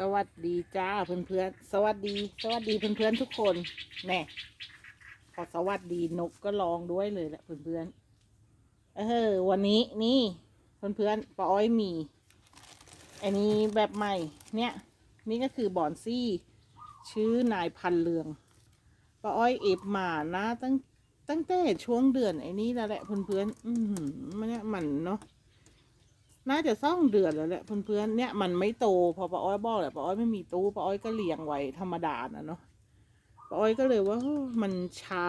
สวัสดีจ้าเพื่อนๆสวัสดี สวัสดีเพื่อนๆทุกคนแน่พอสวัสดีนกก็ลองด้วยเลยแหละเพื่อนๆเออวันนี้นี่เพื่อนๆป้าอ้อยมีอันนี้แบบใหม่ เนี่ย นี่ก็คือบอนซี่ ชื่อนายพันเรืองป้าอ้อยเอฟมานะตั้งตั้งแต่ช่วงเดือนไอ้นี้แล้วแหละเพื่อนๆอือหือมันเนี่ยมันเนาะ น่าจะซ่องเดือนแล้วแหละเพื่อนๆเนี่ยมันไม่โตพอป้าอ้อยบอกแหละป้าอ้อยไม่มีตู้ป้าอ้อยก็เลี้ยงไว้ธรรมดานะเนาะป้าอ้อยก็เลยว่ามันช้า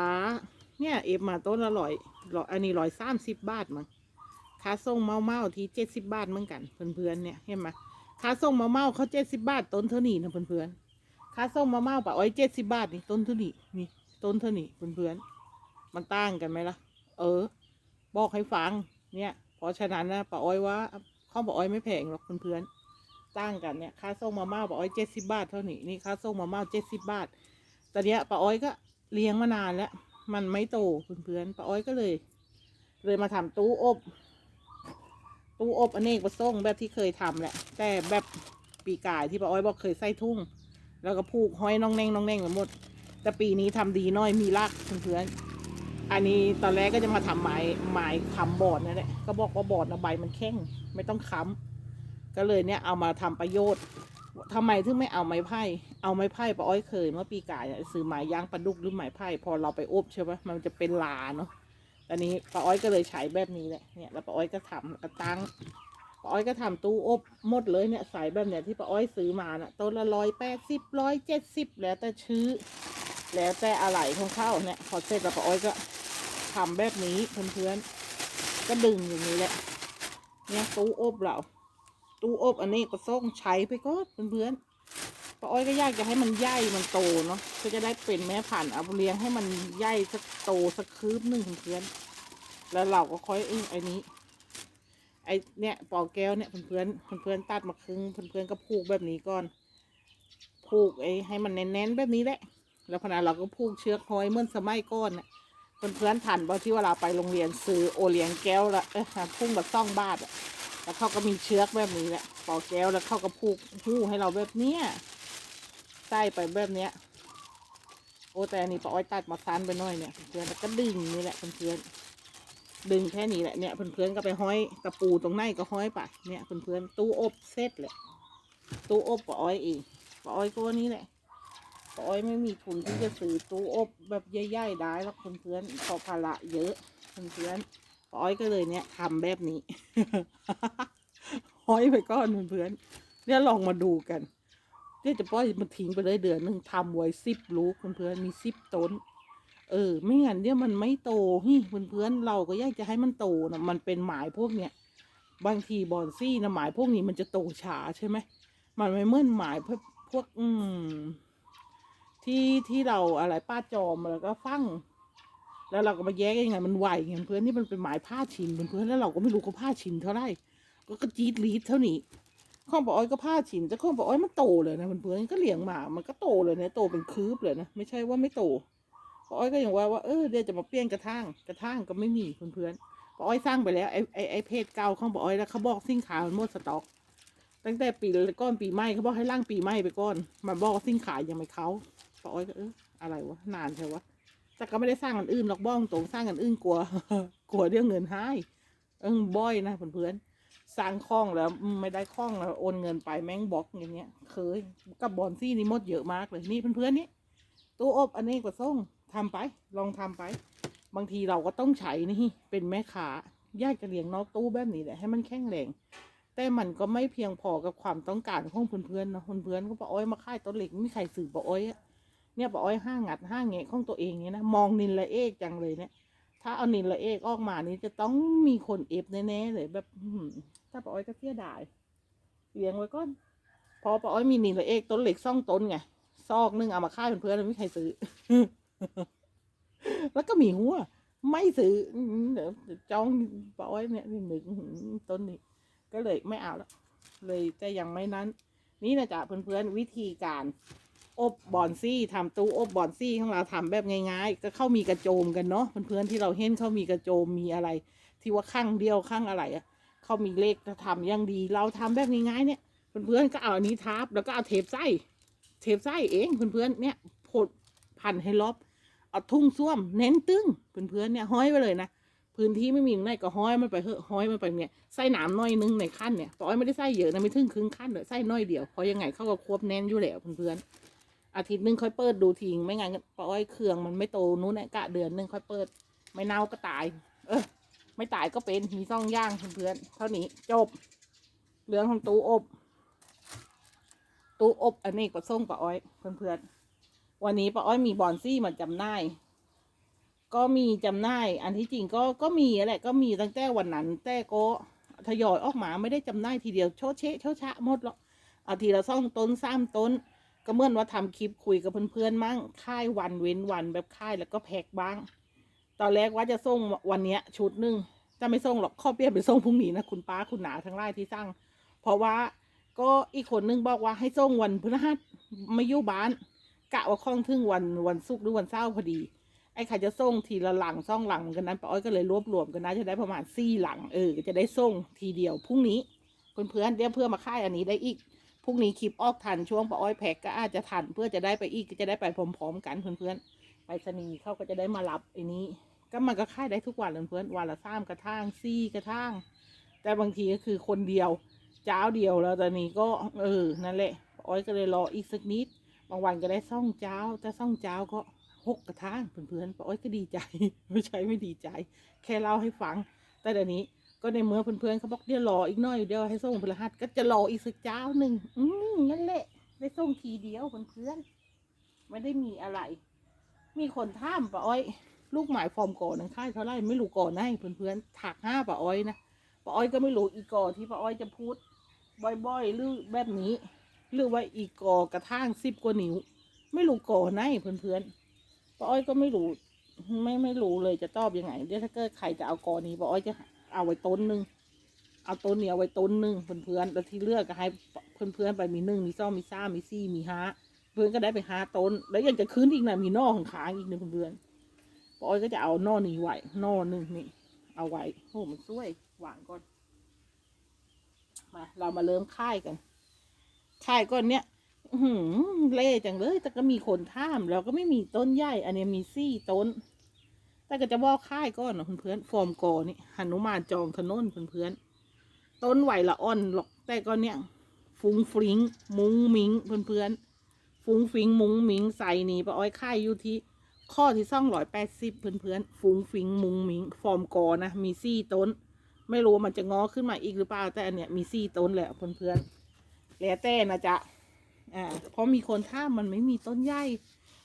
เนี่ยเอฟมาต้นละร้อยร้อยอันนี้ร้อยสามสิบบาทมั้งค่าส่งเมาเมาทีเจ็ดสิบบาทเหมือนกันเพื่อนๆเนี่ยเห็นไหมค่าส่งเมาเมาเขาเจ็ดสิบบาทต้นเท่านี้นะเพื่อนๆค่าส่งเมาเมาป้าอ้อยเจ็ดสิบบาทนี่ต้นเท่านี้นี่ต้นเท่านี้เพื่อนๆมันต่างกันไหมล่ะ เออ บอกให้ฟังเนี่ย เพราะฉะนั้นนะป้าอ้อยว่าข้าวป้าอ้อยไม่แพงหรอกเพื่อนๆตั้งกันเนี่ยค่าส่งมาม่าป้าอ้อยเจ็ดสิบาทเท่านี้นี่ค่าส่งมาม่าเจ็ดสิบาทตอนเนี้ยป้าอ้อยก็เลี้ยงมานานแล้ว มันไม่โตเพื่อนๆป้าอ้อยก็เลย เลยมาทำตู้อบตู้อบอเนกประสงค์แบบที่เคยทำแหละ แต่แบบปีกายที่ป้าอ้อยบอกเคยใส่ทุ่ง แล้วก็ผูกห้อยน้องแนงน้องแนงไปหมด แต่ปีนี้ทำดีน้อยมีรากเพื่อนๆ อันนี้ตอนแรกก็จะมาทำไม้ไม้ค้ำบอร์ดนั่นแหละก็บอกว่าบอร์ดนะใบมันแข็งไม่ต้องค้ำก็เลยเนี่ยเอามาทำประโยชน์ทำไมถึงไม่เอาไม้ไผ่เอาไม้ไผ่ป้าอ้อยเคย เมื่อปีกายเนี่ยซื้อไม้ย่างปลาดุกหรือไม้ไผ่พอเราไปอบใช่ไหมมันจะเป็นลาเนาะตอนนี้ป้าอ้อยก็เลยใช้แบบนี้แหละเนี่ยแล้วป้าอ้อยก็ทำแล้วก็ตั้งป้าอ้อยก็ทำตู้อบหมดเลยเนี่ยใส่แบบเนี้ยที่ป้าอ้อยซื้อมาน่ะต้นละร้อยแปดสิบร้อยเจ็ดสิบแล้วแต่ชื้อ แล้วแต่อะไรของเข้าเนี่ยพอเสร็จแล้วป้าอ้อยก็ทำแบบนี้เพื่อนๆก็ดึงอย่างนี้แหละ เนี่ยตู้อบเราตู้อบอันนี้ก็ส่งใช้ไปก็เพื่อนๆป้าอ้อยก็อยากจะให้มันใหญ่มันโตเนาะก็จะได้เป็นแม่พันเอาเลี้ยงให้มันใหญ่สักโตสักคืบหนึ่งเพื่อนๆแล้วเราก็ค่อยเอ้ยไอ้นี้ไอเนี่ยปอแก้วเนี่ยเพื่อนๆเพื่อนตัดมาครึ่งเพื่อนๆก็ผูกแบบนี้ก่อน ผูกไอให้มันแน่นๆแบบนี้แหละ แล้วพนันเราก็ผูกเชือกห้อยเมื่อนสมัยก่อนน่ะเพื่อนๆทันบ่ที่เวลาไปโรงเรียนซื้อโอเลี้ยงแก้วละเออพุ่งแบบซ่องบาทอะแล้วเขาก็มีเชือกแบบนี้แหละปอกแก้วแล้วเขาก็ผูกหู้ให้เราแบบเนี้ยใส่ไปแบบเนี้ยโอ้แต่นนี้ปาอ้อยตัดมาสั้นไปหน่อยเนี่ยเพื่อนๆแล้วก็ดึงนี่แหละเพื่อนๆดึงแค่นี้แหละเนี่ยเพื่อนๆก็ไปห้อยตะปูตรงในก็ห้อยไปเนี่ยเพื่อนๆตู้อบเสร็จแหละตู้อบปาอ้อยเองปาอ้อยก็นี้แหละ อ้อยไม่มีทุนที่จะซื้อตู้อบแบบใหญ่ๆได้หรอกเพื่อนๆพราะภาระเยอะเพื่อนๆป้อ้อยก็เลยเนี่ยทำแบบนี้ห้อยไปก้อนเพื่อนๆเนี่ยลองมาดูกันเดี๋ยวจะปล่อยมันทิ้งไปเลยเดือนหนึ่งทำไว้สิบลูกเพื่อนๆมีสิบต้น เออ ไม่งั้นเนี่ยมันไม่โตฮิเพื่อนๆเราก็อยากจะให้มันโตนะมันเป็นหมายพวกเนี้ยบางทีบอนซี่นะหมายพวกนี้มันจะโตช้าใช่ไหมมันไม่เหมือนหมายพวกพวก อืม ที่ที่เราอะไรป้าจอมแล้วก็ฟังแล้วเราก็มาแยกยังไงมันไหวไงเพื่อนนี่มันเป็นหมายผ้าชินเพื่อนแล้วเราก็ไม่รู้เขาผ้าชินเท่าไหร่ก็กระจีดรีดเท่านี้ข้องบอกอ้อยก็ผ้าชินแต่ข้องบอกอ้อยมันโตเลยนะเพื่อนก็เลี้ยงหมามันก็โตเลยนะโตเป็นคืบเลยนะไม่ใช่ว่าไม่โตป้าอ้อยก็ยังว่าว่าเออเดี๋ยวจะมาเปลี่ยนกระทั่งกระทั่งก็ไม่มีเพื่อนป้าอ้อยสร้างไปแล้วไอ้ไอ้ไอ้เพจเก่าข้องบอกอ้อยแล้วเขาบอกสิ้นค้ามันหมดสต็อก ตั้งแต่ปีก้อนปีใหม่เขาบอกให้ล่างปีใหม่ไปก่อนมันบอกสินค้ายังไม่เขา ป้าอ้อยก็เอออะไรวะนานใช่วะแต่ก็ไม่ได้สร้างอันอื่นหรอกบ้องตรงสร้างอันอื่นกลัว กลัวเรื่องเงินให้เออบ่อยนะเพื่อนๆสร้างคล่องแล้วไม่ได้คล่องแล้วโอนเงินไปแม่งบล็อกอย่างเงี้ย เคยกับบอลซี่นี่มดเยอะมากเลยนี่เพื่อนๆนี่ตู้อบอันนี้กว่าส่งทำไป ลองทำไป บางทีเราก็ต้องใช้นี่เป็นแม่ค้าอยากจะเลียงนอกตู้แบบนี้แหละให้มันแข็งแรงแต่มันก็ไม่เพียงพอกับความต้องการของเพื่อนๆนะเพื่อนๆก็ป้าอ้อยมาค่ายต้นเหล็กไม่มีใครสื่อป้าอ้อยอะ เนี่ยป้าอ้อยห้างัดห้าแงะของตัวเองเนี่ยนะมองนินละเอกจังเลยเนี่ย ถ้าเอานินละเอกออกมานี่จะต้องมีคนเอฟแน่ๆเลยแบบถ้าป้าอ้อยก็เสียดายเลี้ยงไว้ก่อนพอป้าอ้อยมีนินละเอกต้นเหล็กซ่องต้นไงซอกนึงเอามาค่ายเพื่อนๆไม่ใครซื้อ แล้วก็มีหัวไม่ซื้อจ้อหือเดี๋ยวจองป้าอ้อยเนี่ยหนึ่งต้นนี้ ก็เลยไม่เอาแล้วเลยจะยังไม่นั้น นี่นะจ๊ะเพื่อนๆวิธีการ อบบอนซี่ทำตู้อบบอนซี่ของเราทำแบบง่ายๆ ก็เข้ามีกระโจมกันเนาะเพื่อนๆที่เราเห็นเข้ามีกระโจมมีอะไร ที่ว่าข้างเดียวข้างอะไรอะเขามีเลขทำยังดี เราทำแบบง่ายๆเนี่ยเพื่อนๆก็เอาอันนี้ทับแล้วก็เอาเทปไส้เทปไส้เองเพื่อนๆเนี่ยผดพันให้รอบเอาทุ่งส้วมเน้นตึ้งเพื่อนๆเนี่ยห้อยไปเลยนะพื้นที่ไม่มีตรงไหนก็ห้อยมันไปเถอะห้อยมันไปเนี่ยไส้หนามน้อยนึงในขั้นเนี่ยปอยไม่ได้ไส้เยอะนะไม่ถึงครึ่งขั้นเลยไส้น้อยเดียวเพราะยังไงเขาก็ควบแน่นอยู่แล้วเพื่อนๆ อาทิตย์หนึงค่อยเปิดดูทิ้งไม่งั้นปอยเครื่องมันไม่โตนู้นเนี่กะเดือนหนึงค่อยเปิด ไม่เน่าก็ตาย เออ ไม่ตายก็เป็นมีซ่องย่างเพื่อนๆเท่านี้จบเรื่องของตู้อบตู้อบอันนี้ก็ส่งป้าอ้อยเพื่อนๆวันนี้ป้าอ้อยมีบอนซี่มาจำหน่าย ก็มีจำหน่าย อันที่จริงก็ก็มีแหละก็มีตั้งแต่วันนั้น แต่ก็ทยอยออกมาไม่ได้จำหน่ายทีเดียวโชเชะโชชะหมดหรอกเอาทีละซ่องต้นสามต้น ก็เมื่อนว่าทำคลิปคุยกับเพื่อนๆมั่งค่ายวันเว้นวันแบบค่ายแล้วก็แพ็กบ้าง ตอนแรกว่าจะส่งวันเนี้ย ชุดหนึ่งจะไม่ส่งหรอกข้อเปลี่ยนไปส่งพรุ่งนี้นะคุณป้าคุณหนาทั้งไล่ที่สั่งเพราะว่าก็อีกคนนึงบอกว่าให้ส่งวันพฤหัสไม่ยู่บ้าน กะว่าคล่องถึงวันวันศุกร์หรือวันเสาร์พอดี ไอ้ใครจะส่งทีละหลังซ่องหลังกันนั้นป้าอ้อยก็เลยรวบรวมกันนะจะได้ประมาณสี่หลังเออจะได้ส่งทีเดียวพรุ่งนี้เพื่อนๆเดี๋ยวเพื่อมาค่ายอันนี้ได้อีก พรุ่งนี้คลิปออกทันช่วงป้าอ้อยแพ็กก็อาจจะทันเพื่อจะได้ไปอีกจะได้ไปพร้อมๆกันเพื่อนๆไปสนีเขาก็จะได้มารับไอ้นี้ ก็มันก็ค่ายได้ทุกวันเพื่อนวันละสามกระทั่งสี่กระทั่งแต่บางทีก็คือคนเดียว เจ้าเดียวแล้วตอนนี้ก็เออนั่นแหละอ้อยก็เลยรออีกสักนิด บางวันก็ได้ซ่องเจ้าถ้าซ่องเจ้าก็หกกระทั่งเพื่อนๆป้าอ้อยก็ดีใจ ไม่ใช่ไม่ดีใจ แค่เล่าให้ฟัง แต่เดี๋ยวนี้ ก็ในเมื่อเพื่อนๆเขาบอกเดี๋ยวรออีกหน้อยเดี๋ยวให้ส่งพฤหัสก็จะรออีกสักเจ้าหนึ่งอืมนั่นแหละ ได้ส่งทีเดียวเพื่อนๆไม่ได้มีอะไร มีคนท่ามป้าอ้อย ลูกหมายฟอร์มก่อนนะค่ายเท่าไรไม่รู้ก่อนให้เพื่อนๆถักห้าป้าอ้อยนะป้าอ้อยก็ไม่รู้อีกก่อที่ป้าอ้อยจะพูดบ่อยๆหรือแบบนี้หรือว่าอีกก่อกระทั่งสิบกว่านิ้ว ไม่รู้ก่อไหนเพื่อนๆป้าอ้อยก็ไม่รู้ไม่ไม่รู้เลยจะตอบยังไงเดี๋ยวถ้าเกิดใครจะเอากอนี้ป้าอ้อยจะ เอาไว้ต้นหนึ่งเอาต้นเนี้ยเอาไว้ต้นหนึ่งเพื่อนๆแล้วที่เลือกก็ให้เพื่อนๆไปมีหนึ่งมีสองมีสามมีสี่มีห้าเพื่อนก็ได้ไปห้าต้น แล้วยังจะขึ้นอีกนะมีนอของขางอีกหนึ่งเพื่อนๆปอยก็จะเอานอนี้ไว้นอหนึ่งนี่ เอาไว้โอ้มันสวยหวางก่อนมาเรามาเริ่มค่ายกันค่ายก้อนเนี้ยหือเล่จังเลย แต่ก็มีคนท่าม เราก็ไม่มีต้นใหญ่ อันนี้มีซี่ต้น แต่ก็จะบอกค่ายก้อนเนาะเพื่อนฟอร์มกอนี่หนุมานจองถนนเพื่อนๆต้นไหวละอ่อนหรอกแต่ก็เนี้ยฟุ้งฟริ้งมุ้งมิงเพื่อนๆฟุ้งฟิงมุ้งมิงใส่นีปะอ้อยค่ายอยู่ที่ข้อที่ซ่องร้อยแปดสิบเพื่อนๆฟุ้งฟิงมุงมิง ฟอร์มกอนะมีซี่ต้น ไม่รู้มันจะงอขึ้นมาอีกหรือเปล่าแต่อันเนี้ยมีซี่ต้นแหละเพื่อนๆแล้วแต่นะจ๊ะอ่าเพราะมีคนท่ามันไม่มีต้นใหญ่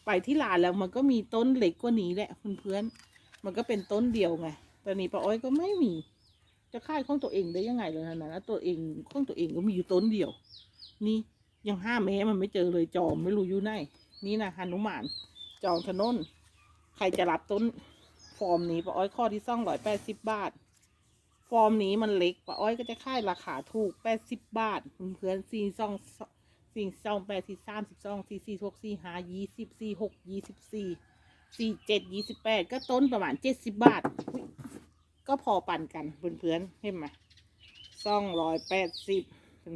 ไปที่ลานแล้วมันก็มีต้นเล็กกว่านี้แหละเพื่อนๆ มันก็เป็นต้นเดียวไงแต่นี่ป้าอ้อยก็ไม่มี จะค่ายของตัวเองได้ยังไงเลยนะนะตัวเองของตัวเองก็มีอยู่ต้นเดียว นี่ยังห้าแม้มันไม่เจอเลยจอมไม่รู้อยู่ไหนนี่นะฮานุมานจองถนนใครจะรับต้นฟอร์มนี้ป้าอ้อยข้อที่ซ่องร้อยแปดสิบบาท ฟอร์มนี้มันเล็กป้าอ้อยก็จะค่ายราคาถูกแปดสิบบาทเพื่อนสี่ซ่องสี่ซ่องแปดสี่สามสิบซ่องสี่สี่หกสี่ห้ายี่สิบสี่หกยี่สิบสี่ สี่เจ็ดยี่สิบแปดก็ต้นประมาณเจ็ดสิบบาท ก็พอปั่นกันเพื่อนๆเห็นไหมซ่องร้อยแปดสิบ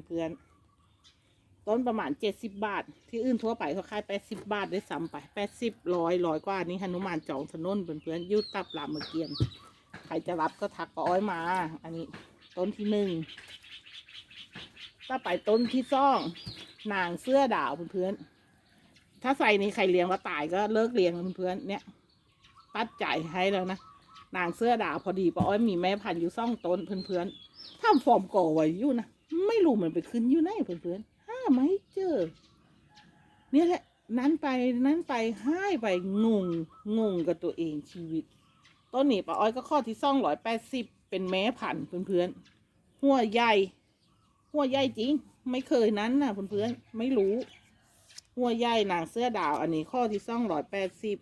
เพื่อนๆต้นประมาณเจ็ดสิบบาท ที่อื่นทั่วไปเขาขายแปดสิบบาทได้ซ้ำไปแปดสิบร้อยร้อยกว่านี้หนุมานจองถนนเพื่อนๆอยุตับรามเกียนใครจะรับก็ทักป้าอ้อยมา อันนี้ต้นที่หนึ่งถ้าไปต้นที่สองนางเสื้อดาวเพื่อนๆ ถ้าใส่นี้ใครเลี้ยงว่าตายก็เลิกเลี้ยงเพื่อนเนี่ยตัดใจายให้แล้วนะนางเสื้อดาวพอดีป้าอ้อยมีแม่พันธุ์อยู่ซ่องต้นเพื่อนๆทำฟอร์มก่อไว้อยู่นะไม่รู้มันไปขึ้นอยู่ไหนเพื่อนๆห้าไม่เจอ เนี่ยแหละนั้นไปนั้นไปให้ไปงงงงกับตัวเองชีวิต ต้นนี้ป้าอ้อยก็ข้อที่ซ่องร้อยแปดสิบเป็นแม้พันธุ์เพื่อนๆหัวใหญ่หัวใหญ่จริง ไม่เคยนั้นนะเพื่อนๆไม่รู้ หัวใหญ่นางเสื้อดาว อันนี้ข้อที่สองร้อยแปดสิบ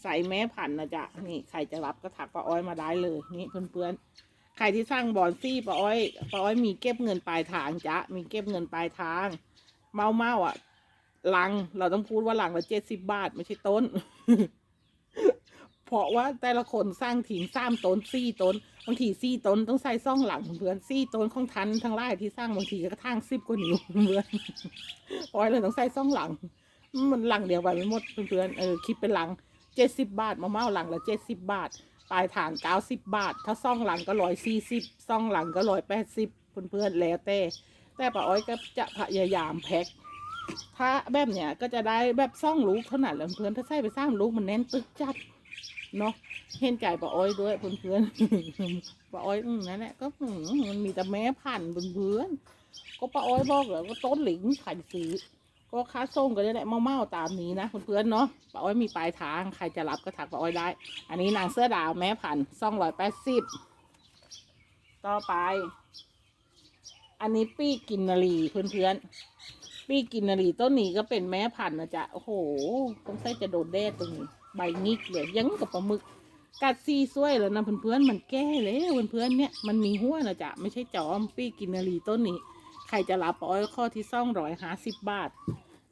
ใส่แม้ผันนะจ๊ะนี่ใครจะรับก็ถักป้าอ้อยมาได้เลย นี่เพื่อนๆใครที่สร้างบอนซี่ป้าอ้อยป้าอ้อยมีเก็บเงินปลายทางจ๊ะมีเก็บเงินปลายทาง เมาเมาอะลังเราต้องพูดว่าลังละเจ็ดสิบบาท ไม่ใช่ต้น เพราะว่าแต่ละคนสร้างถิงสามต้นสี่ต้นบางทีสี่ต้นต้องใส่ซ่องหลังเพื่อนสี่ต้นของทันทั้งไร่ที่สร้างบางทีก็กระทั่งสิบกว่านิ้วเพื่อนปอยเลยต้องใส่ซ่องหลัง มันหลังเดียวไปไม่หมดเพื่อนเออคิดเป็นหลังเจ็ดสิบบาทมะเม่าหลังละเจ็ดสิบบาท ปลายฐานเก้าสิบบาท ถ้าซ่องหลังก็ร้อยสี่สิบซ่องหลังก็ร้อยแปดสิบเพื่อนๆแล้วแต่แต่ป้าอ้อยก็จะพยายามแพ็คถ้าแบบเนี้ยก็จะได้แบบซ่องลูกเท่านั้นแหละเพื่อนถ้าใส่ไปสร้างลูกมันแน่นตึกจัด เนาะเห็นใจป้าอ้อยด้วยเพื่อนๆป้าอ้อยอืมนั่นแหละก็อืมมันมีแต่แม่พันธุ์เพื่อนๆก็ป้าอ้อยบอกแล้วก็ต้นหลิงไข่ซื้อก็ค่าส่งก็ได้แหละเมาๆตามนี้นะเพื่อนๆเนาะป้าอ้อยมีปลายทางใครจะรับก็ถักป้าอ้อยได้ อันนี้นางเสื้อดาวแม่พันธุ์สองร้อยแปดสิบต่อไป อันนี้ปีกกินนารีเพื่อนๆปีกินนารีต้นนี้ก็เป็นแม่พันธุ์นะจ๊ะโอ้โหต้องใส่จะโดดแดดตรงนี้ ใบงิกเลยยังกับปลาหมึกกัดซีซ้วยแล้วนะเพื่อนๆมันแก้แล้วเพื่อนๆเนี่ยมันมีหัวนะจ๊ะไม่ใช่จอมปีกินนารีต้นนี้ใครจะรับปอยข้อที่ซ่องร้อยห้าสิบบาท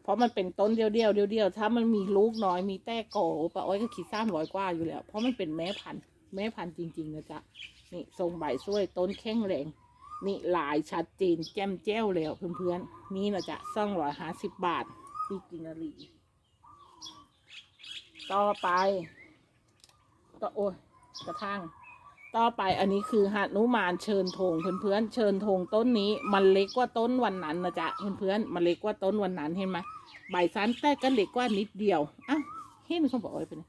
เพราะมันเป็นต้นเดียวๆเดียวๆถ้ามันมีลูกน้อยมีแต้ก่อปะอ้อยก็คิดสร้างร้อยกว่าอยู่แล้ว เพราะมันเป็นแม่พันธุ์แม่พันธุ์จริงๆนะจ๊ะนี่ทรงใบซ้วยต้นแข็งแรงนี่ลายชัดเจนแจ่มแจ้วแล้วเพื่อนๆนี่นะจ๊ะซ่องร้อยห้าสิบบาทปีกินารี ต่อไปต่อโอ้ยกระทั่ง ต่อไปอันนี้คือหนุมานเชิญธงเพื่อนๆเชิญธงต้นนี้ มันเล็กกว่าต้นวันนั้นนะจ๊ะเพื่อนๆมันเล็กกว่าต้นวันนั้นเห็นไหมใบสั้นแต่ก็เล็กกว่านิดเดียวอ้าวเห็นเขาบอกว่าเป็นไง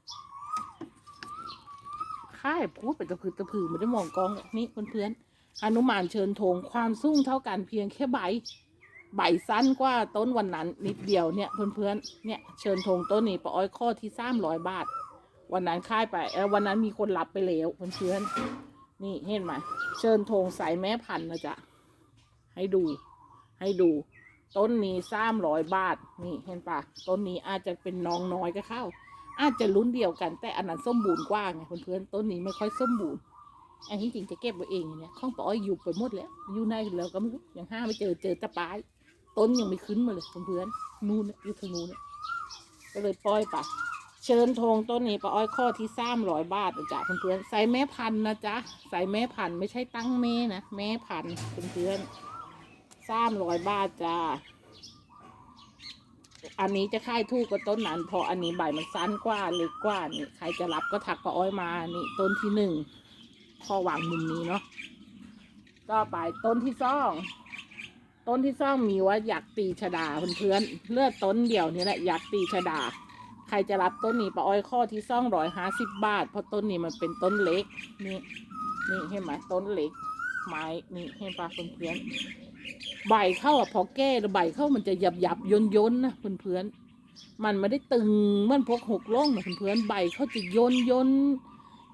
ค่ายพูดไปตะพือตะพือไม่ได้มองกล้องนี่เพื่อนๆอนุมานเชิญธงความสูงเท่ากันเพียงแค่ใบ ใบสั้นกว่าต้นวันนั้นนิดเดียวเนี่ยเพื่อนๆเนี่ยเชิญธงต้นนี้ปะอ้อยข้อที่สามร้อยบาท วันนั้นค่ายไปเออวันนั้นมีคนรับไปแล้วเพื่อนๆนี่เห็นไหมเชิญธงใส่แม่พันธุ์นะจ๊ะให้ดู ให้ดูต้นนี้สามร้อยบาทนี่เห็นปะต้นนี้อาจจะเป็นน้องน้อยก็เข้า อาจจะลุ้นเดียวกัน แต่อันนั้นสมบูรณ์กว่าไงเพื่อนๆต้นนี้ไม่ค่อยสมบูรณ์อันที่จริงจะเก็บไว้เองเนี่ยข้องปออ้อยอยู่ไปหมดแล้วอยู่ในแล้วก็ไม่รู้ยังห้าไม่เจอเจอตะปลาย ต้นยังไม่ขึ้นมาเลยเพื่อนๆนู่นน่ะอยู่ทางนู้นน่ะก็เลยปล่อยไปเชิญธงต้นนี้ปออ้อยข้อที่สามร้อยบาทนะจ๊ะเพื่อนๆใส่แม่พันนะจ๊ะใส่แม่พันไม่ใช่ตั้งแม่นะแม่พันธุ์เพื่อนๆสามร้อยบาทจ้าอันนี้จะค่ายทูกกับต้นนั้นพราะอันนี้ใบมันสั้นกว่าเล็กกว่านี่ใครจะรับก็ถักปออ้อยมานี่ต้นที่หนึ่งพอวางมุมนี้เนาะก็ไปต้นที่สอง ต้นที่สองมีว่าอยากตีชดาเพื่อนๆเลือดต้นเดียวนี่แหละอยากตีชดา ใครจะรับต้นนี้ปะอ้อยข้อที่สองร้อยห้าสิบบาท เพราะต้นนี้มันเป็นต้นเล็กนี่นี่เห็นไหมต้นเล็ก ไม้นี่เห็นปะเพื่อนๆใบเข้าอะพอแก้แล้วใบเข้ามันจะหยับหยับย่นย่นนะเพื่อนๆมันไม่ได้ตึงเหมือนพวกหกล่องนะเพื่อนๆใบเขาจะย่นย่น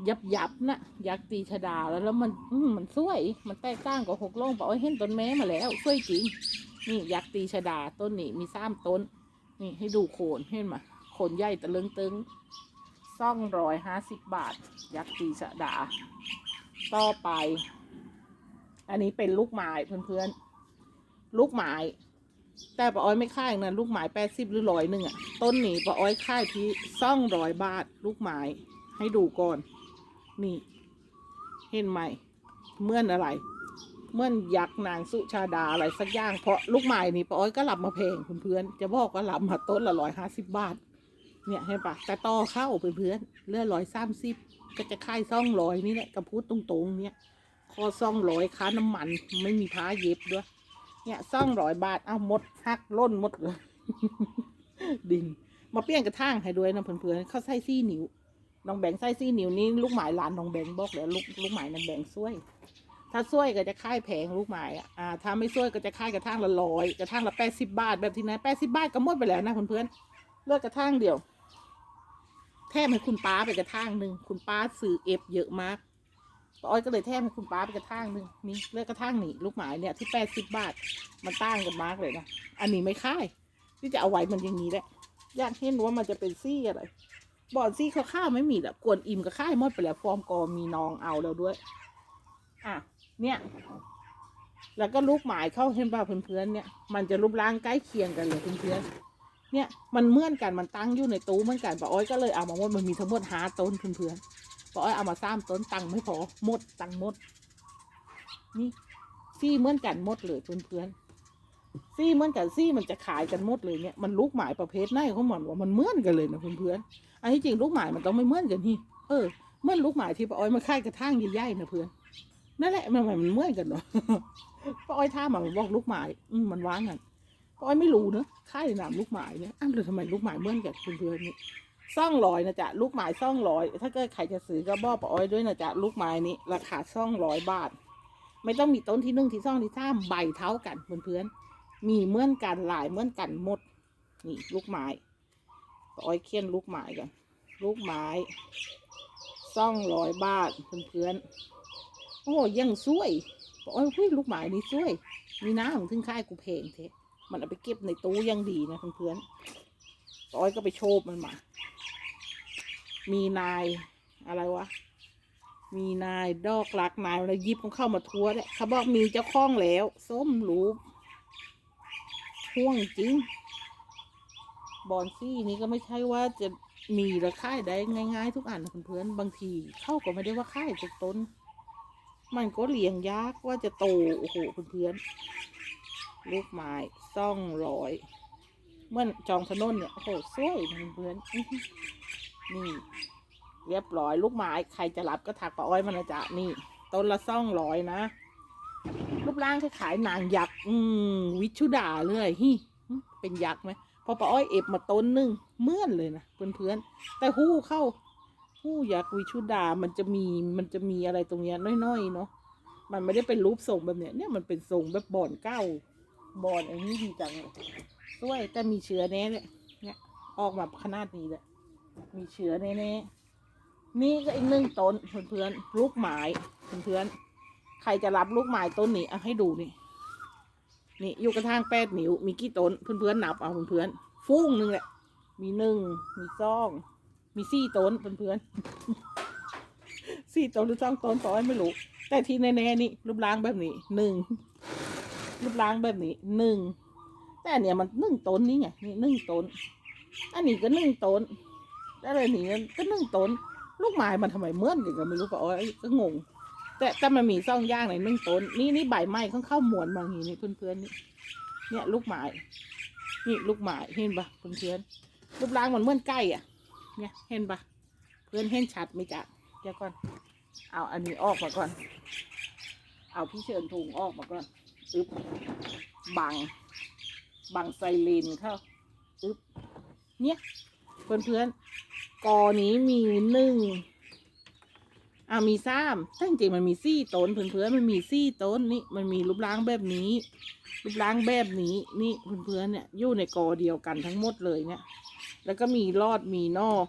ยับยับนะยักษ์ตีชดาแล้วแล้วมันอืมมันสวย มันแตกต่างกับหกล่งบอกว่าเห็นต้นแม้มาแล้วสวยจริง นี่ยักษ์ตีชดาต้นนี้มีสามต้น นี่ให้ดูโคนเห็นไหมโคนใหญ่ตะลึงตึงซ่องร้อยห้าสิบบาท ยักษ์ตีชดา ต่อไป อันนี้เป็นลูกไม้เพื่อนๆ ลูกไม้แต่ป้าอ้อยไม่ค่ายนะลูกไม้แปดสิบหรือร้อยหนึ่งอะต้นนี้ป้าอ้อยค่ายที่ซ่องร้อยบาท ลูกไม้ให้ดูก่อน นี่ เห็นไหมเมื่อนอะไร เมื่อนยักษ์นางสุชาดาอะไรสักอย่างเพราะลูกไม้นี่ป้าอ้อยก็รับมาแพงเพื่อนๆจะบอกว่ารับมาต้นละร้อยห้าสิบบาท เนี่ยเห็นปะแต่ต่อเข้าเพื่อนๆเลื่อร้อยสามสิบก็จะค่ายซ่องร้อยนี่แหละกระพูดตรงๆเนี่ยคอซ่องร้อยค่าน้ำมันไม่มีพ้าเย็บด้วย เนี่ยซ่องร้อยบาทเอาหมดหักล้นหมดเลยดินมาเปลี่ยนกระทั่งให้ด้วยนะเพื่อนๆเขาใส่ซี่นิ้ว น้องแบงค์ไส้ซี่นิ้วนี่ลูกหมายร้านน้องแบงค์บอกแล้วลูกลูกหมายน้องแบงค์ช่วย ถ้าช่วยก็จะค่ายแพงลูกหมายอะอ่าถ้าไม่ช่วยก็จะค่ายกระทั่งละร้อยกระทั่งละแปดสิบบาทแบบที่ไหนแปดสิบบาทก็หมดไปแล้วนะเพื่อนๆเลือกกระทั่งเดียว แทมให้คุณป้าไปกระทั่งหนึ่งคุณป้าซื้อเอฟเยอะมากป้าอ้อยก็เลยแทมให้คุณป้าไปกระทั่งหนึ่งนี่เลือกกระทั่งนี่ลูกหมายเนี่ยที่แปดสิบบาทมันต่างกันมากเลยนะอันนี้ไม่ค่ายที่จะเอาไว้มันอย่างนี้แหละอยากเห็นว่ามันจะเป็นซี่อะไร บอนซี่เข้าวไม่มีแล้วกวนอิ่มกับค่ายหมดไปแล้วฟอร์มกอมีน้องเอาแล้วด้วย อะ เนี่ย แล้วก็ลูกหมายเข้าเห็นป่ะเพื่อนๆเนี่ย มันจะรูปร่างใกล้เคียงกันเลยเพื่อนๆเนี่ย มันเมื่อนกันมันตั้งอยู่ในตู้เหมือนกันป้าอ้อยก็เลยเอามาหมดมันมีทั้งหมดห้าต้นเพื่อนๆป้าอ้อยเอามาสามต้นตังไม่พอหมดตังหมด นี่ซี่เหมือนกันหมดเลยเพื่อนๆ ซี่เหมือนกันซี่มันจะขายกันหมดเลยเนี่ยมันลูกหมายประเภทไหนเขาหมอนว่ามันเหมือนกันเลยนะเพื่อนๆอันที่จริงลูกหมายมันต้องไม่เหมือนกันนี่เออเหมื่อนลูกหมายที่ป้าอ้อยมาค่ายกระทั่งใหญ่ๆนะเพื่อนนั่นแหละมันมันเหมือนกันเนาะป้าอ้อยท่ามันบอกลูกหมายมันว่างกันป้าอ้อยไม่รู้เนอะค่ายนามลูกหมายเนี่ยอ้าวเลยทำไมลูกหมายเหมือนกันเพื่อนๆนี่ซ่องลอยนะจ๊ะลูกหมายซ่องลอย ถ้าเกิดใครจะซื้อก็บอกป้าอ้อยด้วยนะจ๊ะลูกหมายนี้ราคาซ่องร้อยบาท ไม่ต้องมีต้นที่หนึ่งที่สองที่สามใบเท่ากันเพื่อนๆ มีเหมือนกันหลายเหมือนกันหมด นี่ลูกไม้ป้าอ้อยเคียนลูกไม้กันลูกไม้ซ่องร้อยบาทเพื่อนๆโอ้ยังสวยป้าอ้อยเฮ้ยลูกไม้นี่สวย มีน้ำถึงค่ายกูเพลงเทมันเอาไปเก็บในตู้ยังดีนะเพื่อนๆอ้อยก็ไปโชบมันมา มีนายอะไรวะมีนายดอกลักนายอะไรยิบของเข้ามาทัวร์เนี่ยเขาบอกมีเจ้าข้องแล้ว ส้มรูป ห่วงจริง บอนซี่นี้ก็ไม่ใช่ว่าจะมีและค่ายได้ง่ายๆ ทุกอันเพื่อนๆบางทีเข้าก็ไม่ได้ว่าค่ายจากต้น มันก็เลี้ยงยากว่าจะโตโอ้โหเพื่อนๆลูกไม้ซ่องร้อยเมื่อจองถนนเนี่ยโอ้โหสวยเพื่อนๆนี่ เรียบร้อยลูกไม้ใครจะรับก็ถักป้าอ้อยมันนะจ๊ะนี่ ต้นละซ่องร้อยนะ รูปร่างคล้ายๆนางยักษ์อืมวิชุดาเลยฮิเป็นยักษ์ไหมพอป้าอ้อยเอฟมาต้นนึงเมื่อนเลยนะเพื่อนๆแต่หู้เข้าหู้ยักษ์วิชุดามันจะมีมันจะมีอะไรตรงเนี้ยน้อยๆเนาะมันไม่ได้เป็นรูปทรงแบบเนี้ยเนี่ยมันเป็นทรงแบบบอนเก้าบอนอันนี้ดีจังเลยสวยแต่มีเชื้อแน่เลยเนี่ยออกมาขนาดนี้เลยมีเชื้อแน่ๆนี่ก็อีกหนึ่งต้นเพื่อนๆลูกไม้เพื่อนๆ ใครจะรับลูกไม้ต้นนี้เอาให้ดูนี่ นี่อยู่กระทางแปดนิ้ว มีกี่ต้นเพื่อนๆนับเอาเพื่อนๆฟุ้งหนึ่งแหละ มีหนึ่ง มีสอง มีสี่ต้นเพื่อนๆสี่ต้นหรือสองต้นต่อไม่รู้ แต่ที่แน่ๆนี่รูปร่างแบบนี้หนึ่งรูปร่างแบบนี้หนึ่งแต่เนี่ยมันหนึ่งต้นนี่ไงนี่หนึ่งต้น อันนี้ก็หนึ่งต้นแล้วอะไรนี่ก็หนึ่งต้น ลูกไม้มันทำไมเหมือนกันก็ไม่รู้ป่ะอ๋อยก็งง แต่แต่มันมีซ่องย่างในหนึ่งต้น นี่นี่ใบไม้ข้างเข้าหมวนบางทีนี่เพื่อนๆนี่เนี่ยลูกไม้นี่ลูกไม้เห็นปะเพื่อนๆรูปร่างมันเหมือนไก่อะ เนี่ยเห็นปะเพื่อนเห็นชัดไหมจ๊ะเดี๋ยวก่อน เอาอันนี้ออกมาก่อน เอาพี่เชิญทุงออกมาก่อนอึบบังบังไซเลนเข้าอึบเนี่ยเพื่อนๆกอนี้มีหนึ่ง อ่ามีสามแต่จริงๆมันมีสี่ต้นเพื่อนๆมันมีสี่ต้นนี่มันมีรูปร่างแบบนี้ รูปร่างแบบนี้นี่เพื่อนๆเนี่ยอยู่ในกอเดียวกันทั้งหมดเลยเนี่ย แล้วก็มีรอดมีนอก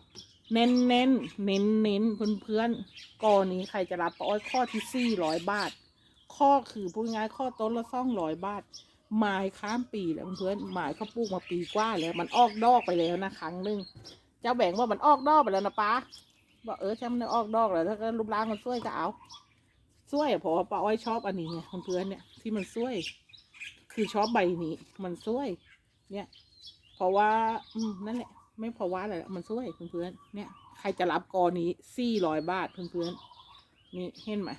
เน้นเน้นเน้นเน้นเพื่อนๆกอนี้ใครจะรับป้อ้อยข้อที่สี่ร้อยบาท ข้อคือพูดง่ายข้อต้นละสองร้อยบาทหมายข้ามปีแล้วเพื่อนหมายเขาปลูกมาปีกว่าแล้วมันออกดอกไปแล้วนะครั้งหนึ่งเจ้าแบ่งว่ามันออกดอกไปแล้วนะป้า บอกเออใช่มันออกดอกแล้วถ้าก็รูปร่างมันสวยก็เอาสวยอะเพราะว่าป้าอ้อยชอบอันนี้ไงเพื่อนเนี่ยที่มันสวย คือชอบใบนี้ มันสวย เนี่ย เพราะว่า อืมนั่นแหละ ไม่เพราะว่าอะไรมันสวยเพื่อนๆเนี่ย ใครจะรับกอนี้สี่ร้อยบาทเพื่อนๆนี่เห็นไหม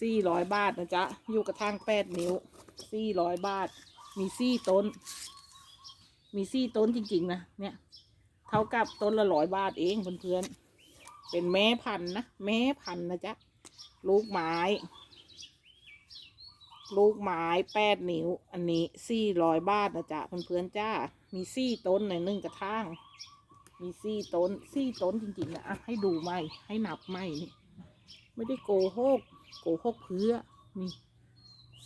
สี่ร้อยบาทนะจ๊ะอยู่กระทั่งแปดนิ้วสี่ร้อยบาท มีสี่ต้น มีสี่ต้นจริง ๆ นะเนี่ย เท่ากับต้นละร้อยบาทเองเพื่อนๆ เป็นแม่พันธุ์นะแม่พันธุ์นะจ๊ะลูกไม้ ลูกไม้แปดนิ้ว อันนี้สี่ร้อยบาทนะจ๊ะเพื่อนๆจ้า มีสี่ต้นในหนึ่งกระถางมีสี่ต้นสี่ต้นจริงๆนะอะให้ดูไหมให้นับไหมนี่ไม่ได้โกหกโกหกเพื่อนี่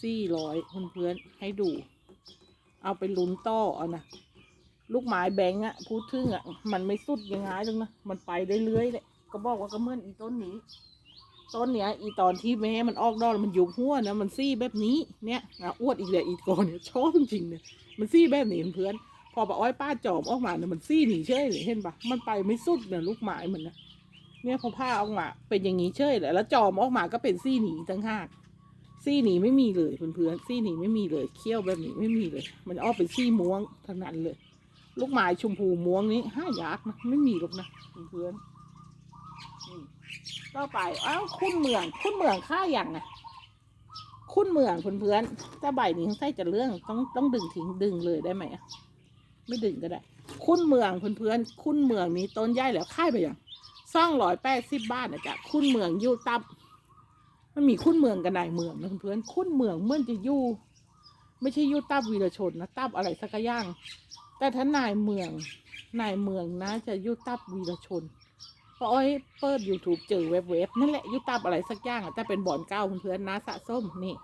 สี่ร้อยเพื่อนๆให้ดู เอาไปลุ้นต่อเอานะลูกไม้แบงก์อะพูดถึงอะมันไม่สุดยังไงตรงนะ มันไปได้เรื่อยเลย ก็บอกว่าก็เหมื่อนอีต้นนี้ ต้นเนี้ย อีตอนที่แม่มันออกดอกมันยุบหัวนะมันซี่แบบนี้เนี่ยอะอ้วนอีกเลยอีกอนเนี่ยชอบจริงๆเนี่ยมันซี่แบบนี้เพื่อนพอปะอ้อยป้าจอมออกมาเนี่ยมันซี่หนีเฉยเลยเห็นปะมันไปไม่สุดเนี่ยลูกไม้มันนะเนี่ยพอผ้าออกมาเป็นอย่างนี้เฉยเลยแล้วจอมออกมาก็เป็นซี่หนีตั้งหากซี่หนีไม่มีเลยเพื่อนๆซี่หนีไม่มีเลยเขี้ยวแบบนี้ไม่มีเลย มันออกเป็นซี่ม่วงทั้งนั้นเลย ลูกไม้ชมพูม่วงนี้ห้ายากนะไม่มีหรอกนะเพื่อนๆ นี่ก็ไปอ้าวคุ้นเมือง คุ้นเมืองค่าอย่างไงคุ้นเมืองเพื่อนๆถ้าใบนี้ทั้งไส้จะเรื่องต้องต้องดึงทิ้งดึงเลยได้ไหมอะไม่ดึงก็ได้ คุ้นเมืองเพื่อนๆคุ้นเมืองนี้ต้นใหญ่แล้วค่ายไปอย่างสร้างร้อยแปดสิบบาทนะจ๊ะคุ้นเมืองยู่ตับมันมีคุ้นเมืองกับนายเมืองนะเพื่อนคุ้นเมืองเมื่อจะยู่ไม่ใช่ยู่ตับวีรชนนะตับอะไรสักอย่าง แต่ถ้านายเมืองนายเมืองนะจะยุตับวีรชน พออ้อยเปิด YouTube เจอเว็บเว็บนั่นแหละยุตับอะไรสักอย่างอะแต่เป็นบ่อนเก้าเพื่อนๆนะสะส้มนี่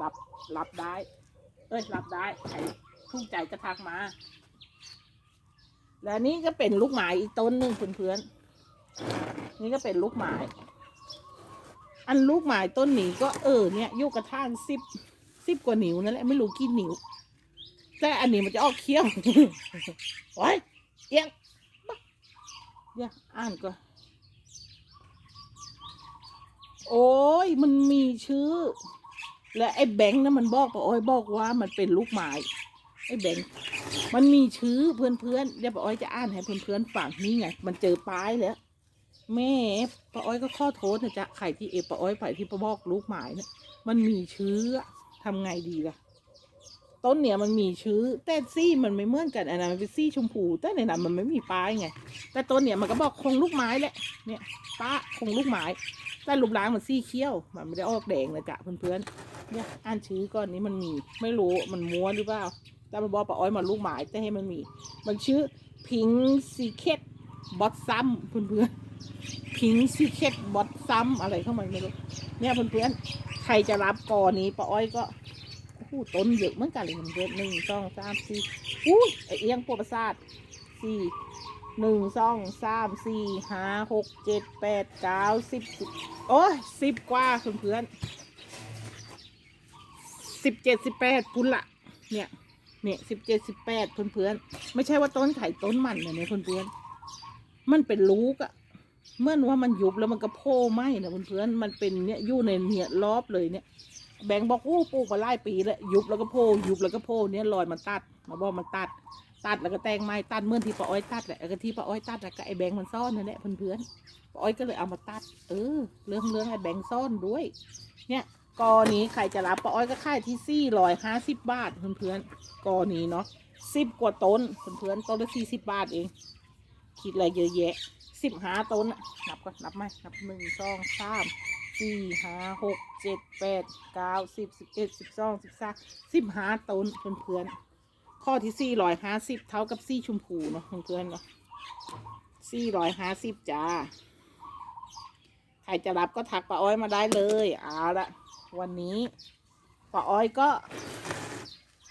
รับรับได้ เอ้ยรับได้ใครทุกใจก็ทักมา และนี่ก็เป็นลูกหมายอีกต้นหนึ่งเพื่อนๆนี่ก็เป็นลูกหมาย อันลูกหมายต้นนี้ก็เออเนี่ยยุกระท่างสิบสิบกว่านิ้วนั่นแหละไม่รู้กี่นิ้วแต่อันนี้มันจะออกเคี้ยวโอ้ยเอียงเดี๋ยวอ่านก่อน โอ้ยมันมีชื่อ และไอ้แบงค์นะมันบอกป้าอ้อยบอกว่ามันเป็นลูกไม้ไอ้แบงค์มันมีชื่อเพื่อนๆเดี๋ยวป้าอ้อยจะอ่านให้เพื่อนเพื่อนฟังนี่ไง มันเจอป้ายแล้วแม่ป้าอ้อยก็ข้อโทษนะจ๊ะไข่ที่เอป้าอ้อยไปที่ป้าบอกลูกไม้เนี่ยมันมีชื่ออะทำไงดีล่ะ ต้นเนี่ยมันมีชื้อแต่ซี่มันไม่เหมือนกันอันนั้นมันเป็นซี่ชมพูแต่ในนั้นมันไม่มีปลายไง แต่ต้นเนี่ยมันก็บอกคงลูกไม้แหละเนี่ยป้าคงลูกไม้แต่รูปร่างมันซี่เขี้ยว มันไม่ได้ออกแดงนะจ๊ะเพื่อนๆเนี่ยอ่านชื่อก่อนนี้มันมีไม่รู้มันม้วนหรือเปล่าแต่มันบอกปะอ้อยมาลูกไม้แต่ให้มันมี มันชื่อพิงซีเคตบอสซัมเพื่อนๆพิงซีเคตบอสซัมอะไรเข้ามาไม่รู้เนี่ยเพื่อนๆใครจะรับกอนี้ปะอ้อยก็ โอ้โหต้นเยอะเหมือนกันเลยเพื่อนหนึ่งสองสามสี่อุ้ไอเอียงปวดประสาทสี่หนึ่งสองสามสี่ห้าหกเจ็ดแปดเก้าสิบสิบโอ้ยสิบกว่าเพื่อนเพื่อนสิบเจ็ดสิบแปดพุ่นละเนี่ยเนี่ยสิบเจ็ดสิบแปดเพื่อนเพื่อนไม่ใช่ว่าต้นไข่ต้นมันนะเนี่ยเพื่อนเพื่อนมันเป็นลูกอะเมื่อว่ามันยุบแล้วมันก็โผล่ไหมนะเพื่อนเพื่อนมันเป็นเนี่ยอยู่ในเนี่ยรอบเลยเนี่ย แบงค์บอกโอ้ปลูกมาหลายปีแล้วยุบแล้วก็โพยุบแล้วก็โพเนี่ยลอยมันตัดมาบอกมันตัด ตัดแล้วก็แตงไม้ตัดเมื่อที่ป้าอ้อยตัดแหละแล้วก็ที่ป้าอ้อยตัดแล้วก็ไอ้แบงค์มันซ่อนนั่นแหละเพื่อนๆป้าอ้อยก็เลยเอามาตัด เออ เรื่องเรื่องไอ้แบงค์ซ่อนด้วย เนี่ยกอนี้ใครจะรับป้าอ้อยก็ขายที่สี่ร้อยห้าสิบบาทเพื่อนๆกอนี้เนาะสิบกว่าต้นเพื่อนๆต้นละสี่สิบบาทเองคิดอะไรเยอะแยะสิบห้าต้นนับก่อนนับไหมนับหนึ่งสองสาม สี่ห้าหกเจ็ดแปดเก้าสิบสิบเอ็ดสิบสองสิบสามสิบห้าต้นเพื่อนๆข้อที่สี่ร้อยห้าสิบเท่ากับสี่ชมพูเนาะเพื่อนๆเนาะสี่ร้อยห้าสิบจ้าใครจะรับก็ทักป้าอ้อยมาได้เลยเอาละวันนี้ป้าอ้อยก็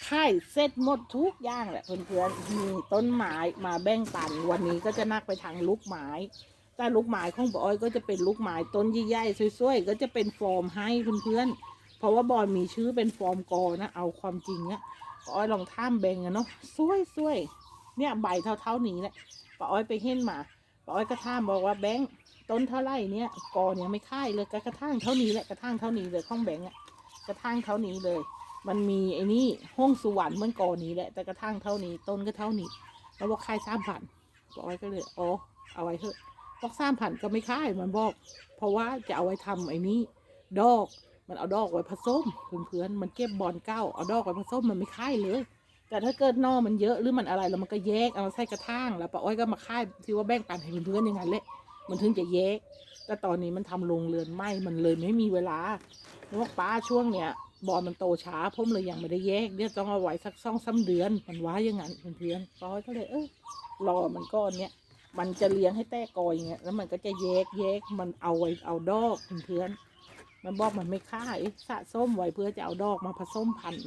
ค่ายเสร็จหมดทุกอย่างแหละเพื่อนๆมีต้นไม้มาแบ่งปัน วันนี้ก็จะนักไปทางลูกไม้ แต่ลูกไม้ของบอยก็จะเป็นลูกไม้ต้นใหญ่ๆสวยๆก็จะเป็นฟอร์มให้เพื่อนๆเพราะว่าบอยมีชื่อเป็นฟอร์มกอนะ เอาความจริงเนี่ยป้าอ้อยลองท่ามแบงอะเนาะสวยๆเนี่ยใบเท่าๆนี้แหละป้าอ้อยไปเห็นมาป้าอ้อยก็ท่ามบอกว่าแบงต้นเท่าไรเนี่ยกอเนี่ยไม่ค่ายเลยกระทั่งเท่านี้แหละกระทั่งเท่านี้เลยข้องแบงอะกระทั่งเท่านี้เลย มันมีไอ้นี่ห้องสวรรค์เมือนกอนี้แหละแต่กระทั่งเท่านี้ต้นก็เท่านี้ แล้วบอกค่ายสามพันป้าอ้อยก็เลยอ๋อเอาไว้เถอะ บอกสามพันก็ไม่ค่ายมันบอก เพราะว่าจะเอาไว้ทำไอ้นี้ดอกมันเอาดอกไว้ผสมเพื่อนๆมันเก็บบอลเก้าเอาดอกไว้ผสมมันไม่ค่ายเลย แต่ถ้าเกิดนอมันเยอะหรือมันอะไรแล้วมันก็แยกเอามาใส่กระถางแล้วป้าอ้อยก็มาค่ายที่ว่าแบ่งปันให้เพื่อนๆอย่างนั้นแหละมันถึงจะแยก แต่ตอนนี้มันทำโรงเรือนไหมมันเลยไม่มีเวลาเพราะป้าช่วงเนี้ยบอลมันโตช้าผมเลยยังไม่ได้แยกเดี๋ยต้องเอาไว้สักสองสามเดือนมันว่าอย่างนั้นเพื่อนๆป้าอ้อยก็เลยเออรอมันก้อนเนี้ย มันจะเลี้ยงให้แตกกออย่างเงี้ยแล้วมันก็จะแยกแยกมันเอาไว้เอาดอกเพื่อนมันบอกมันไม่ค่ายสะส้มไว้เพื่อจะเอาดอกมาผสมพันธุ์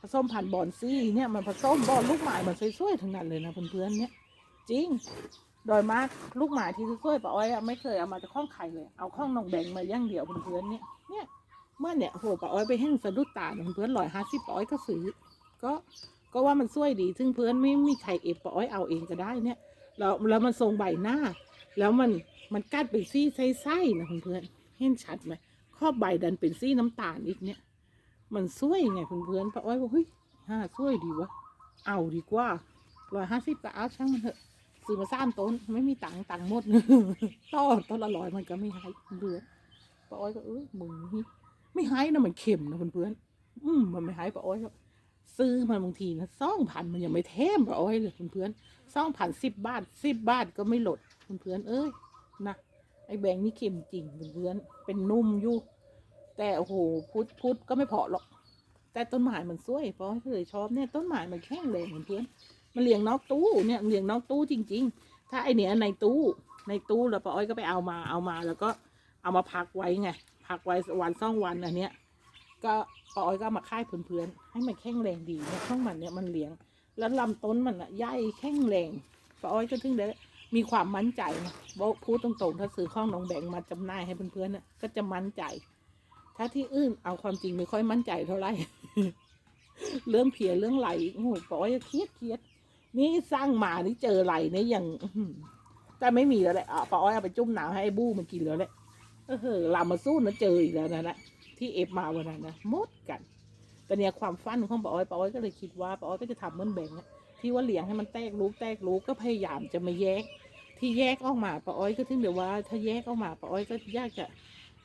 ผสมพันธุ์บอนซี่เนี่ยมันผสมบอนลูกหมายมันสวยๆทั้งนั้นเลยนะเพื่อนๆเนี่ยจริงโดยมากลูกหมายที่สวยๆป้าอ้อยไม่เคยเอามาจากข้องใครเลย เอาข้องนองแบงมาย่างเดียวเพื่อนๆเนี่ยเนี่ยเมื่อเนี่ยโหป้าอ้อยไปเห็นสะดุดตาเนี่ยเพื่อนร้อยห้าสิบป้าอ้อยก็ซื้อก็ก็ว่ามันสวยดี ซึ่งเพื่อนไม่มีใครเอฟป้าอ้อยเอาเองก็ได้เนี่ย แล้วแล้วมันทรงใบหน้า แล้วมันมันกัดเป็นซี่ไส้ๆนะเพื่อนๆเห็นชัดไหมครอบใบดันเป็นซี่น้ำตาลอีกเนี่ย มันสวยไงเพื่อนๆป้าอ้อยบอกเฮ้ยฮ่าสวยดีวะเอาดีกว่าร้อยห้าสิบก็เอาช่างมันเถอะซื้อมาสามต้นไม่มีตังค์ตังค์หมดต้อต้นละร้อยมันก็ไม่ให้เบื่อป้าอ้อยก็เอ้ยมึงไม่ให้นะมันเค็มนะเพื่อนๆอืมมันไม่ให้ป้าอ้อยก็ ซื้อมันบางทีนะสองพันมันยังไม่แถมป้าอ้อยเลยเพื่อนๆสองพันสิบบาทสิบบาทก็ไม่หลดเพื่อนๆเอ้ยนะไอ้แบงค์นี่เค็มจริงเพื่อนๆเป็นนุ่มอยู่ แต่โอ้โหพุทธพุทธก็ไม่พอหรอก แต่ต้นไม้มันสวยเพราะเลยชอบเนี่ยต้นไม้มันแข็งแรงเหมือนเพื่อนๆมันเลี้ยงนอกตู้เนี่ยเลี้ยงนอกตู้จริง ๆ ถ้าไอเนี้ยในตู้ในตู้แล้วป้าอ้อยก็ไปเอามาเอามาแล้วก็เอามาพักไว้ไงพักไว้วันสองวันอันเนี้ย ก็ปอ้อยก็มาค่ายเพื่อนๆให้มันแข็งแรงดีเนี่ยช่องมันเนี่ยมันเลี้ยง แล้วลำต้นมันอะใหญ่แข็งแรงปอ้อยก็ถึงได้มีความมั่นใจนะบอกพูดตรงๆ ถ้าซื้อข้องน้องแบงมาจำหน่ายให้เพื่อนๆน่ะก็จะมั่นใจ ถ้าที่อื่นเอาความจริงไม่ค่อยมั่นใจเท่าไหร่เรื่องเพียเรื่องไหลโอ้โหปอยเครียดเครียดนี่สร้างหมานี่เจอไหลเนี่ยอย่างแต่ไม่มีแล้วแหละอะปอยเอาไปจุ่มหน้ำให้ไอ้บู้มันกินแล้วแหละเออลามาสู้นะเจออีกแล้วนะนะ ที่เอฟมาวันนั้นนะหมดกันแต่เนี่ยความฟันของปอ้อยปอ้อยก็เลยคิดว่าปอ้อยก็จะทำเหมือนแบงค์อะที่ว่าเลี้ยงให้มันแตกลูกแตกลูกก็พยายามจะมาแยก ที่แยกออกมาปอ้อยก็ถึงเดี๋ยวว่า ถ้าแยกออกมาปอ้อยก็ยากจะ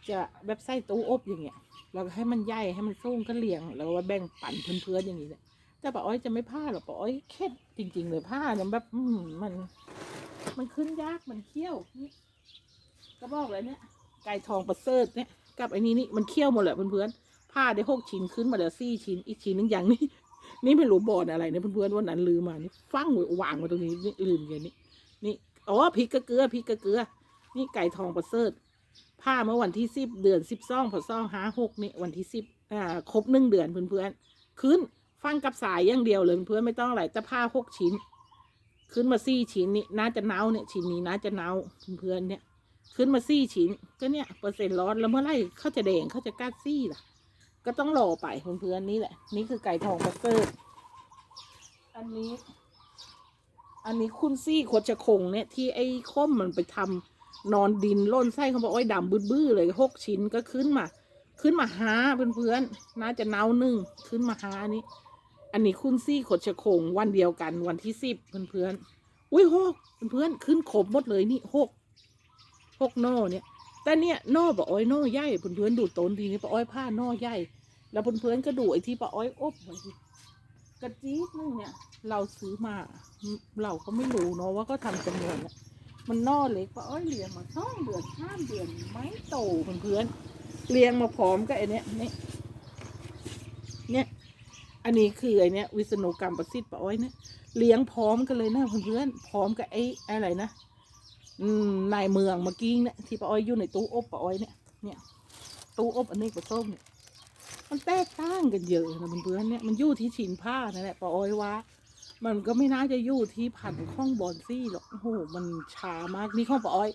จะแบบไส้ตู้อบอย่างเงี้ยเราก็ให้มันใหญ่ให้มันสูงก็เลี้ยงแล้วว่าแบ่งปั่นเพื่อนๆอย่างนี้แหละแต่ป้าอ้อยจะไม่พลาดหรอกป้าอ้อยเคล็ดจริง ๆ เลยผ้าเนี่ยแบบมมัน มันขึ้นยากมันเคี้ยวนี่ก็บอกเลยเนี่ยไก่ทองประเสริฐเนี่ย กับไอ้นี่นี่มันเคี้ยวหมดแหละเพื่อนๆผ้าได้หกชิ้นขึ้นมาแล้วสี่ชิ้นอีกชิ้นหนึงอย่างนี้ นี่ไม่รู้บอนอะไรเนี่ยเพื่อนๆวันนั้นลืมมานี่ฟังไว้วางมาตรงนี้นี่ลืมอย่างนี้นี่อ๋อพริกกระเกลือพริกกระเกลือ นี่ไก่ทองประเสริฐผ้าเมื่อวันที่สิบเดือนสิบสองพอสองห้าหกนี่วันที่สิบอ่าครบหนึ่งเดือนเพื่อนๆขึ้นฟังกับสายอย่างเดียวเลยเพื่อนไม่ต้องอะไรแต่ผ้าหกชิ้น ขึ้นมาสี่ชิ้นนี่น่าจะเน่าเนี่ยชิ้นนี้น่าจะเน่าเพื่อนๆเนี่ย ขึ้นมาสี่ชิ้น ก็เนี่ยเปอร์เซ็นต์ร้อนแล้วเมื่อไรเขาจะแดงเขาจะกัดซี่ล่ะ ก็ต้องรอไปเพื่อนๆนี่แหละ นี่คือไก่ทองประเสริฐอันนี้ อันนี้คุณซี่โคชคงเนี่ยที่ไอ้ค้มมันไปทำนอนดินล่นไส้เขาบอกโอ้ยดำบื้อๆเลยหกชิ้นก็ขึ้นมา ขึ้นมาหาเพื่อนๆน่าจะเน่าหนึ่งขึ้นมาหาอันนี้ อันนี้คุณซี่ขดชะคงวันเดียวกันวันที่สิบเพื่อนๆอุ้ยหกเพื่อนๆขึ้นครบหมดเลยนี่หก หกนอเนี่ย แต่เนี่ยนอปะอ้อยนอใหญ่เพื่อนๆดูต้นทีนี้ปะอ้อยผ้านอใหญ่แล้วเพื่อนๆก็ดูไอ้ที่ปะอ้อยอบไว้กระจี๊ดนึงเนี่ย เราซื้อมาเราก็ไม่รู้เนาะว่าก็ทำจำนวนเนี่ยมันนอเล็กปะอ้อยเลี้ยงมาสองเดือนห้าเดือนไม่โตเพื่อนๆเลี้ยงมาพร้อมกับไอเนี้ยนี่เนี่ยอันนี้คือไอเนี้ยวิษณุกรรมประสิทธิ์ปะอ้อยเนี่ยเลี้ยงพร้อมกันเลยนะเพื่อนๆพร้อมกับไอ้อะไรนะ อืมนายเมืองเมื่อกี้เนี่ยที่ปะอ้อยอยู่ในตู้อบปะอ้อยเนี่ยเนี่ยตู้อบอันนี้ปะส้มเนี่ยมันแตกต่างกันเยอะนะเพื่อนๆเนี่ยมันอยู่ที่ชิ้นผ้านั่นแหละปะอ้อยว่า มันก็ไม่น่าจะอยู่ที่พันข้องบอนซี่หรอกโอ้โหมันช้ามากนี่ข้องปะอ้อย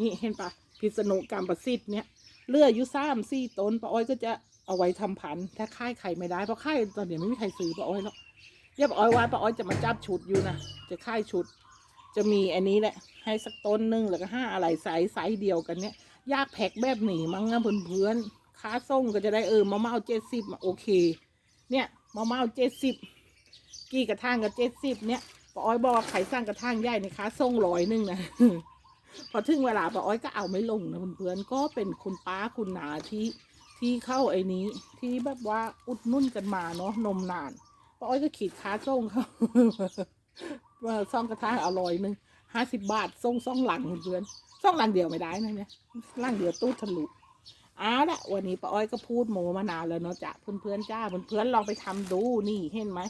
นี่เห็นปะพิษณุกรรมประสิทธิ์เนี่ยเลืออยู่ซ้ำซี่ต้นปะอ้อยก็จะเอาไว้ทำพันถ้าค่ายไข่ไม่ได้เพราะค่ายตอนเนี้ยไม่มีใครซื้อปะอ้อยหรอกเรียกปะอ้อยว่าปะอ้อยจะมาจับชุดอยู่นะจะค่ายชุด จะมีอันนี้แหละ ให้สักต้นหนึ่งแล้วก็ห้าอะไรไซส์ไซส์เดียวกันเนี่ยยากแพ็กแบบหนีมั้งนะเพื่อนๆค้าส่งก็จะได้เออมะม่าเจ็ดสิบโอเค เนี่ยมะม่าเจ็ดสิบกี่กระทางกับเจ็ดสิบเนี่ยป้าอ้อยบอกว่าใครสร้างกระทางใหญ่ในค้าส่งร้อยหนึ่งนะพอถึงเวลาป้าอ้อยก็เอาไม่ลงนะเพื่อนๆก็เป็นคุณป้าคุณนาที่ที่เข้าไอ้นี้ ที่แบบว่าอุดนุ่นกันมาเนาะนมนานป้าอ้อยก็ขีดค้าส่งเขาว่าซ่องกระทาอร่อยหนึงห้าสิบบาทส่งซ่องหลังเพื่อนซ่องหลังเดียวไม่ได้นะเนี่ยหลังเดียวตู้ทะลุเอาละวันนี้ป้าอ้อยก็พูดโมมานานแล้วเนาะจ้ะเพื่อนๆจ้าเพื่อนๆลองไปทำดูนี่เห็นไหม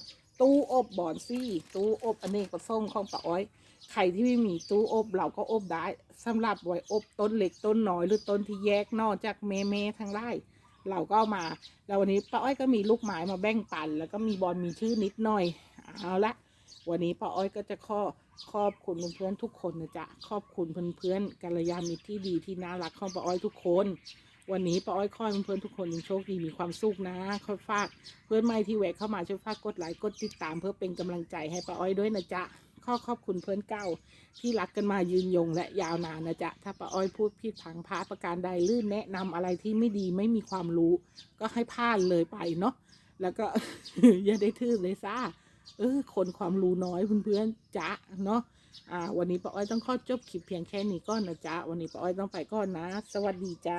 ตู้อบบอนซี่ตู้อบอเนกประสงค์ของป้าอ้อยใครที่ไม่มีตู้อบเราก็อบได้สำหรับไว้อบต้นเล็กต้นน้อยหรือต้นที่แยกนอกจากเมเมทางไร่เราก็มาแล้ววันนี้ป้าอ้อยก็มีลูกไม้มาแบ่งปัน แล้วก็มีบอลมีชื่อนิดหน่อยเอาละ วันนี้ป้าอ้อยก็จะขอขอบคุณเพื่อนๆทุกคนนะจ๊ะขอบคุณเพื่อนๆกัลยาณมิตรที่ดีที่น่ารักของป้าอ้อยทุกคน วันนี้ป้าอ้อยขอให้เพื่อนๆทุกคนยังโชคดีมีความสุขนะขอฝากเพื่อนใหม่ที่แวะเข้ามาช่วยฝากกดไลค์กดติดตามเพื่อเป็นกำลังใจให้ป้าอ้อยด้วยนะจ๊ะขอขอบคุณเพื่อนเก่าที่รักกันมายืนยงและยาวนานนะจ๊ะ ถ้าป้าอ้อยพูดผิดผังพาประการใดลื่นแนะนำอะไรที่ไม่ดีไม่มีความรู้ ก็ให้พลาดเลยไปเนาะแล้วก็อย่าได้ทื่อเลยซ่า เออคนความรู้น้อยเพื่อนๆจ๊ะเนาะอ่า วันนี้ป้าอ้อยต้องขอจบคลิปเพียงแค่นี้ก่อนนะจ๊ะวันนี้ป้าอ้อยต้องไปก่อนนะ สวัสดีจ้า